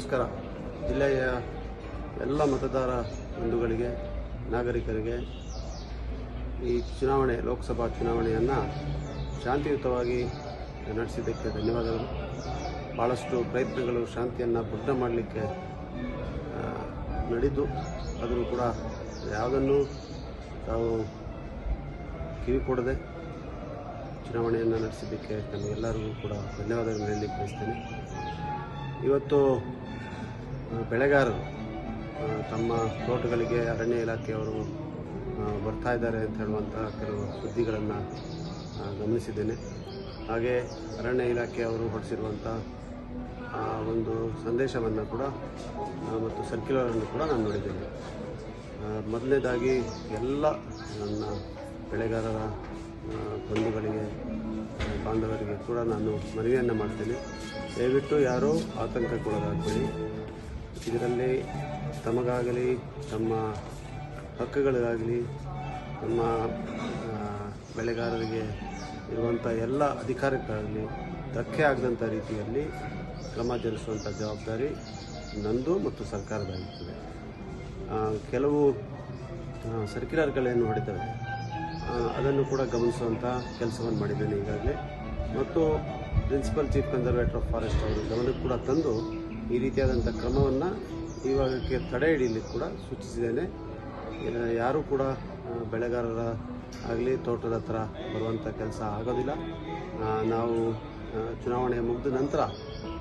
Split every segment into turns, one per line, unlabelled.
ನಮಸ್ಕಾರ. ಜಿಲ್ಲೆಯ ಎಲ್ಲ ಮತದಾರ ಬಂಧುಗಳಿಗೆ, ನಾಗರಿಕರಿಗೆ ಈ ಚುನಾವಣೆ, ಲೋಕಸಭಾ ಚುನಾವಣೆಯನ್ನು ಶಾಂತಿಯುತವಾಗಿ ನಡೆಸಿದ್ದಕ್ಕೆ ಧನ್ಯವಾದಗಳು. ಭಾಳಷ್ಟು ಪ್ರಯತ್ನಗಳು ಶಾಂತಿಯನ್ನು ಭದ್ರ ಮಾಡಲಿಕ್ಕೆ ನಡೆದು, ಆದರೂ ಕೂಡ ಯಾವುದನ್ನು ತಾವು ಕಿವಿ ಕೊಡದೆ ಚುನಾವಣೆಯನ್ನು ನಡೆಸಿದ್ದಕ್ಕೆ ನಮಗೆಲ್ಲರಿಗೂ ಕೂಡ ಧನ್ಯವಾದಗಳು ಹೇಳಲಿಕ್ಕೆ ಬಯಸ್ತೇನೆ ಇವತ್ತು ಬೆಳೆಗಾರರು ತಮ್ಮ ತೋಟಗಳಿಗೆ ಅರಣ್ಯ ಇಲಾಖೆಯವರು ಬರ್ತಾ ಇದ್ದಾರೆ ಅಂತ ಹೇಳುವಂಥ ಕೆಲವು ಸುದ್ದಿಗಳನ್ನು ಗಮನಿಸಿದ್ದೇನೆ. ಹಾಗೆ ಅರಣ್ಯ ಇಲಾಖೆಯವರು ಹೊರಡಿಸಿರುವಂಥ ಒಂದು ಸಂದೇಶವನ್ನು ಕೂಡ ಮತ್ತು ಸರ್ಕ್ಯುಲರನ್ನು ಕೂಡ ನಾನು ನೋಡಿದ್ದೇನೆ. ಮೊದಲನೇದಾಗಿ ಎಲ್ಲ ನನ್ನ ಬೆಳೆಗಾರರ ಬಂಧುಗಳಿಗೆ, ಬಾಂಧವರಿಗೆ ಕೂಡ ನಾನು ಮನವಿಯನ್ನು ಮಾಡ್ತೇನೆ. ದಯವಿಟ್ಟು ಯಾರೂ ಆತಂಕಕ್ಕೊಳಗಾಗಬೇಡಿ ಇದರಲ್ಲಿ ತಮಗಾಗಲಿ, ತಮ್ಮ ಹಕ್ಕುಗಳಿಗಾಗಲಿ ನಮ್ಮ ಬೆಳೆಗಾರರಿಗೆ ಇರುವಂಥ ಎಲ್ಲ ಅಧಿಕಾರಕ್ಕಾಗಲಿ, ಧಕ್ಕೆ ಆಗದಂಥ ರೀತಿಯಲ್ಲಿ ಕ್ರಮ ಜರುಗಿಸುವಂಥ ಜವಾಬ್ದಾರಿ ನಂದು ಮತ್ತು ಸರ್ಕಾರದಾಗಿರ್ತದೆ ಕೆಲವು ಸರ್ಕ್ಯುಲರ್ಗಳೇನು ಹೊಡಿತವೆ ಅದನ್ನು ಕೂಡ ಗಮನಿಸುವಂಥ ಕೆಲಸವನ್ನು ಮಾಡಿದ್ದೇನೆ ಈಗಾಗಲೇ. ಮತ್ತು principal chief conservator of forest ಅವರು ಗಮನಕ್ಕೆ ಕೂಡ ತಂದು ಈ ರೀತಿಯಾದಂಥ ಕ್ರಮವನ್ನು ಇವಾಗಕ್ಕೆ ತಡೆ ಹಿಡಿಯಲಿಕ್ಕೆ ಕೂಡ ಸೂಚಿಸಿದ್ದೇನೆ. ಯಾರೂ ಕೂಡ ಬೆಳೆಗಾರರ ಆಗಲಿ, ತೋಟದ ಹತ್ರ ಬರುವಂಥ ಕೆಲಸ ಆಗೋದಿಲ್ಲ. ನಾವು ಚುನಾವಣೆ ಮುಗಿದ ನಂತರ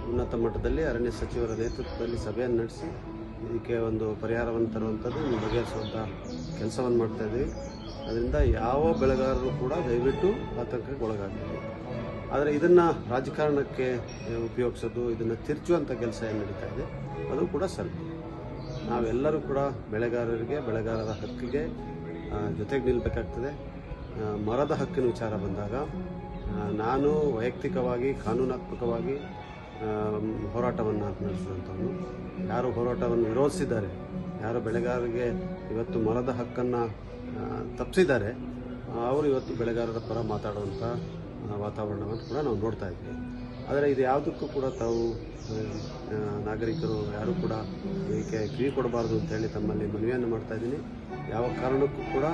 ಉನ್ನತ ಮಟ್ಟದಲ್ಲಿ ಅರಣ್ಯ ಸಚಿವರ ನೇತೃತ್ವದಲ್ಲಿ ಸಭೆಯನ್ನು ನಡೆಸಿ ಇದಕ್ಕೆ ಒಂದು ಪರಿಹಾರವನ್ನು ತರುವಂಥದ್ದು ಬಗೆಹರಿಸುವಂಥ ಕೆಲಸವನ್ನು ಮಾಡ್ತಾ ಇದ್ದೀವಿ. ಅದರಿಂದ ಯಾವ ಬೆಳೆಗಾರರು ಕೂಡ ದಯವಿಟ್ಟು ಆತಂಕಕ್ಕೆ ಒಳಗಾಗಬೇಕು ಆದರೆ ಇದನ್ನು ರಾಜಕಾರಣಕ್ಕೆ ಉಪಯೋಗಿಸೋದು, ಇದನ್ನು ತಿರ್ಚುವಂಥ ಕೆಲಸ ಏನು ನಡೀತಾ ಇದೆ, ಅದು ಕೂಡ ಸರಿ. ನಾವೆಲ್ಲರೂ ಕೂಡ ಬೆಳೆಗಾರರಿಗೆ, ಬೆಳೆಗಾರರ ಹಕ್ಕಿಗೆ ಜೊತೆಗೆ ನಿಲ್ಲಬೇಕಾಗ್ತದೆ ಮರದ ಹಕ್ಕಿನ ವಿಚಾರ ಬಂದಾಗ ನಾನು ವೈಯಕ್ತಿಕವಾಗಿ, ಕಾನೂನಾತ್ಮಕವಾಗಿ ಹೋರಾಟವನ್ನು ನಡೆಸಿದಂಥವನು. ಯಾರು ಹೋರಾಟವನ್ನು ವಿರೋಧಿಸಿದ್ದಾರೆ, ಯಾರು ಬೆಳೆಗಾರರಿಗೆ ಇವತ್ತು ಮರದ ಹಕ್ಕನ್ನು ತಪ್ಪಿಸಿದ್ದಾರೆ ಅವರು ಇವತ್ತು ಬೆಳೆಗಾರರ ಪರ ಮಾತಾಡುವಂಥ ವಾತಾವರಣವನ್ನು ಕೂಡ ನಾವು ನೋಡ್ತಾ ಇದ್ವಿ. ಆದರೆ ಇದು ಯಾವುದಕ್ಕೂ ಕೂಡ ತಾವು ನಾಗರಿಕರು ಯಾರು ಕೂಡ ಇದಕ್ಕೆ ಕಿವಿ ಕೊಡಬಾರ್ದು ಅಂತ ಹೇಳಿ ತಮ್ಮಲ್ಲಿ ಮನವಿಯನ್ನು ಮಾಡ್ತಾ ಇದ್ದೀನಿ. ಯಾವ ಕಾರಣಕ್ಕೂ ಕೂಡ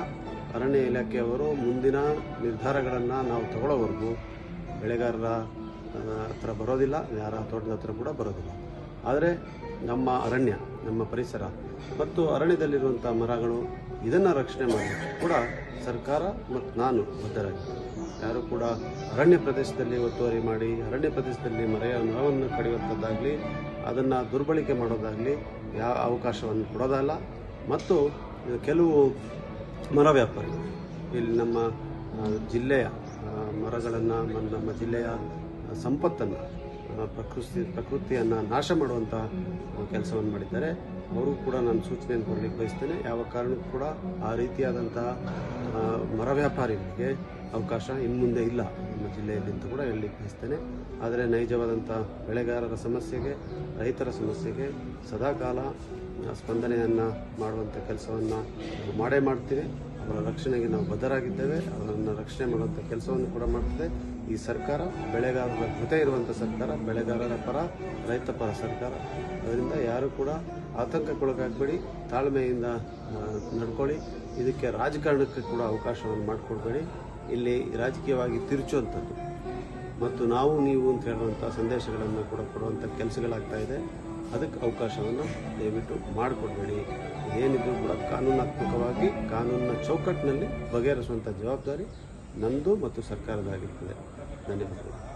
ಅರಣ್ಯ ಇಲಾಖೆಯವರು ಮುಂದಿನ ನಿರ್ಧಾರಗಳನ್ನು ನಾವು ತಗೊಳ್ಳೋವರೆಗೂ ಬೆಳೆಗಾರರ ಹತ್ರ ಬರೋದಿಲ್ಲ, ಯಾರ ತೋಟದ ಹತ್ರ ಕೂಡ ಬರೋದಿಲ್ಲ. ಆದರೆ ನಮ್ಮ ಅರಣ್ಯ, ನಮ್ಮ ಪರಿಸರ ಮತ್ತು ಅರಣ್ಯದಲ್ಲಿರುವಂಥ ಮರಗಳು ಇದನ್ನು ರಕ್ಷಣೆ ಮಾಡಿ ಕೂಡ ಸರ್ಕಾರ ಮತ್ತು ನಾನು ಬದ್ಧರಾಗಿದ್ದೇನೆ. ಯಾರು ಕೂಡ ಅರಣ್ಯ ಪ್ರದೇಶದಲ್ಲಿ ಒತ್ತುವರಿ ಮಾಡಿ, ಅರಣ್ಯ ಪ್ರದೇಶದಲ್ಲಿ ಮರೆಯ ಮರವನ್ನು ಕಡಿಯುವಂಥದ್ದಾಗಲಿ ಅದನ್ನು ದುರ್ಬಳಕೆ ಮಾಡೋದಾಗಲಿ ಯಾವ ಅವಕಾಶವನ್ನು ಕೊಡೋದಲ್ಲ. ಮತ್ತು ಕೆಲವು ಮರ ವ್ಯಾಪಾರಿಗಳು, ಇಲ್ಲಿ ನಮ್ಮ ಜಿಲ್ಲೆಯ ಮರಗಳನ್ನು, ನಮ್ಮ ಜಿಲ್ಲೆಯ ಸಂಪತ್ತನ್ನು ಪ್ರಕೃತಿ, ಪ್ರಕೃತಿಯನ್ನು ನಾಶ ಮಾಡುವಂಥ ಕೆಲಸವನ್ನು ಮಾಡಿದ್ದಾರೆ. ಅವರು ಕೂಡ ನಾನು ಸೂಚನೆಯನ್ನು ಕೊಡಲಿಕ್ಕೆ ಬಯಸ್ತೇನೆ. ಯಾವ ಕಾರಣಕ್ಕೂ ಕೂಡ ಆ ರೀತಿಯಾದಂತಹ ಮರ ವ್ಯಾಪಾರಿಗಳಿಗೆ ಅವಕಾಶ ಇನ್ನು ಮುಂದೆ ಇಲ್ಲ. ನಮ್ಮ ಜಿಲ್ಲೆಯಲ್ಲಿ ಅಂತ ಕೂಡ ಹೇಳಲಿಕ್ಕೆ ಬಯಸ್ತೇನೆ. ಆದರೆ ನೈಜವಾದಂಥ ಬೆಳೆಗಾರರ ಸಮಸ್ಯೆಗೆ, ರೈತರ ಸಮಸ್ಯೆಗೆ ಸದಾಕಾಲ ಸ್ಪಂದನೆಯನ್ನು ಮಾಡುವಂಥ ಕೆಲಸವನ್ನು ಮಾಡೇ ಮಾಡ್ತೀವಿ. ಅವರ ರಕ್ಷಣೆಗೆ ನಾವು ಬದ್ಧರಾಗಿದ್ದೇವೆ, ಅವರನ್ನು ರಕ್ಷಣೆ ಮಾಡುವಂಥ ಕೆಲಸವನ್ನು ಕೂಡ ಮಾಡ್ತದೆ. ಈ ಸರ್ಕಾರ ಬೆಳೆಗಾರರ ಜೊತೆ ಇರುವಂಥ ಸರ್ಕಾರ, ಬೆಳೆಗಾರರ ಪರ, ರೈತ ಪರ ಸರ್ಕಾರ. ಅದರಿಂದ ಯಾರು ಕೂಡ ಆತಂಕಕ್ಕೊಳಗಾಗಬೇಡಿ, ತಾಳ್ಮೆಯಿಂದ ನಡ್ಕೊಳ್ಳಿ. ಇದಕ್ಕೆ ರಾಜಕಾರಣಕ್ಕೆ ಕೂಡ ಅವಕಾಶವನ್ನು ಮಾಡಿಕೊಡ್ಬೇಡಿ. ಇಲ್ಲಿ ರಾಜಕೀಯವಾಗಿ ತಿರುಚುವಂಥದ್ದು. ಮತ್ತು ನಾವು, ನೀವು ಅಂತ ಹೇಳುವಂಥ ಸಂದೇಶಗಳನ್ನು ಕೂಡ ಕೊಡುವಂಥ ಕೆಲಸಗಳಾಗ್ತಾ ಇದೆ. ಅದಕ್ಕೆ ಅವಕಾಶವನ್ನು ದಯವಿಟ್ಟು ಮಾಡಿಕೊಡ್ಬೇಡಿ. ಏನಿದ್ರು ಕೂಡ ಕಾನೂನಾತ್ಮಕವಾಗಿ ಕಾನೂನಿನ ಚೌಕಟ್ಟಿನಲ್ಲಿ ಬಗೆಹರಿಸುವಂಥ ಜವಾಬ್ದಾರಿ ನಂದು ಮತ್ತು ಸರ್ಕಾರದಾಗಿರ್ತದೆ ಧನ್ಯವಾದಗಳು.